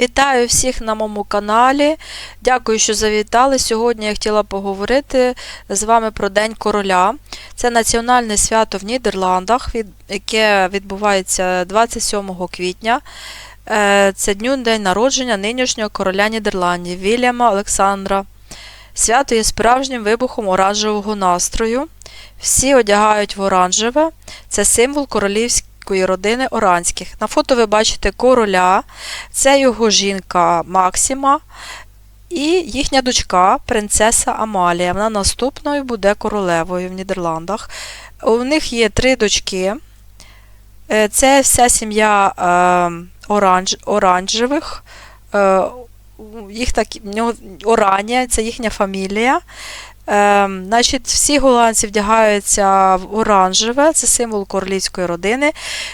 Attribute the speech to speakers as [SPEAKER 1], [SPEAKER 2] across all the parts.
[SPEAKER 1] Вітаю всіх на моєму каналі. Дякую, що завітали. Сьогодні я хотіла поговорити з вами про День короля. Це національне свято в Нідерландах, яке відбувається 27 квітня. Е, Це дню день народження нинішнього короля Нідерландів Вільяма Олександра. Свято є справжнім вибухом оранжевого настрою. Всі одягають в оранжеве. Це символ королівської родини Оранських. На фото ви бачите короля, це його жінка Максима і їхня дочка, принцеса Амалія. Вона наступною буде королевою в Нідерландах. У них є три дочки. Е, Це вся сім'я е, оранж, оранжевих. Е, їх так, нього Оранія, це їхня фамілія. Ем, значить, всі голландці вдягаються в оранжеве, це символ королівської родини.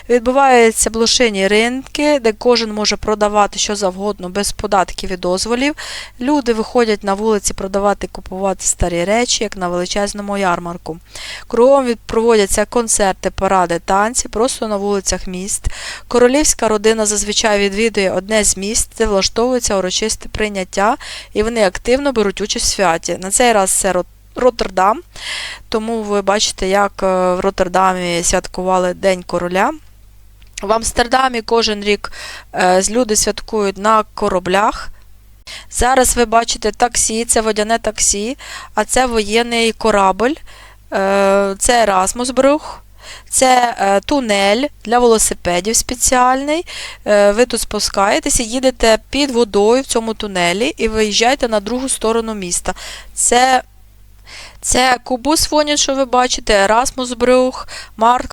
[SPEAKER 1] Відбуваються блошині ринки, де кожен може продавати що завгодно без податків і дозволів. Люди виходять на вулиці продавати, купувати старі речі, як на величезному ярмарку. Кругом проводяться концерти, паради, танці, просто на вулицях міст. Королівська родина зазвичай відвідує одне з міст, де влаштовується урочисте прийняття, і вони активно беруть участь в святі. На цей раз це Роттердам, тому ви бачите, як е, в Роттердамі святкували День короля. В Амстердамі кожен рік е, люди святкують на кораблях. Зараз ви бачите таксі, це водяне таксі, а це воєнний корабль, е, це Ерасмусбрух. Це тунель для велосипедів спеціальний. Ви тут спускаєтеся, їдете під водою в цьому тунелі і виїжджаєте на другу сторону міста. Це, це Кубус Фонін, що ви бачите, Ерасмусбрух, Марк